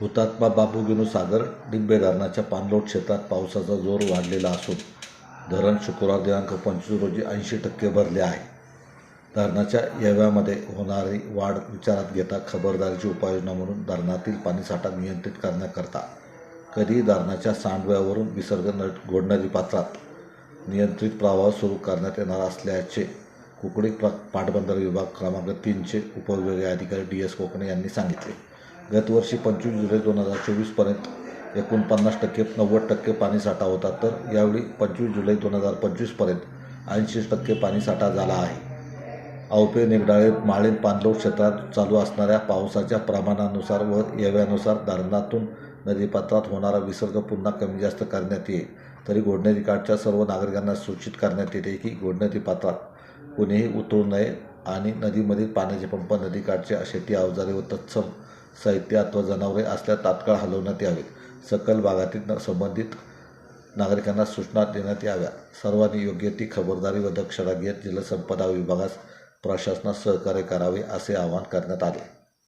हुतात्मा बाबू विनू सागर डिंबे धरणाच्या पाणलोट क्षेत्रात पावसाचा जोर वाढलेला असून धरण शुक्रवार दिनांक पंचवीस रोजी ऐंशी टक्के भरले आहे. धरणाच्या येव्यामध्ये होणारी वाढ विचारात घेता खबरदारीची उपाययोजना म्हणून धरणातील पाणीसाठा नियंत्रित करण्याकरता कधी धरणाच्या सांडव्यावरून विसर्ग न घोडणारी पात्रात नियंत्रित प्रवाह सुरू करण्यात येणार असल्याचे कुकडी प्र पाटबंधारे विभाग क्रमांक तीनचे उपविभागीय अधिकारी डी एस कोकणे यांनी सांगितले. गतवर्षी पंचवीस जुलै दोन हजार चोवीसपर्यंत एकूण पन्नास टक्के नव्वद टक्के पाणीसाठा होता. तर यावेळी पंचवीस जुलै दोन हजार पंचवीसपर्यंत ऐंशी टक्के पाणीसाठा झाला आहे. आवपे निगडाळे माळेन पाणलोट क्षेत्रात चालू असणाऱ्या पावसाच्या प्रमाणानुसार व येव्यानुसार धरणातून नदीपात्रात होणारा विसर्ग पुन्हा कमी जास्त करण्यात येईल. तरी घोडनदीकाठच्या सर्व नागरिकांना सूचित करण्यात येते की घोडनदी पात्रात कुणीही उतरू नये आणि नदीमधील पाण्याचे पंप नदीकाठचे शेती अवजारे व तत्सम साहित्य अथवा जनावरे असल्यास तात्काळ हलवण्यात यावेत. सकल भागातील संबंधित नागरिकांना सूचना देण्यात याव्या. सर्वांनी योग्य ती खबरदारी व दक्षता घेत जलसंपदा विभागास प्रशासनास सहकार्य करावे असे आवाहन करण्यात आले.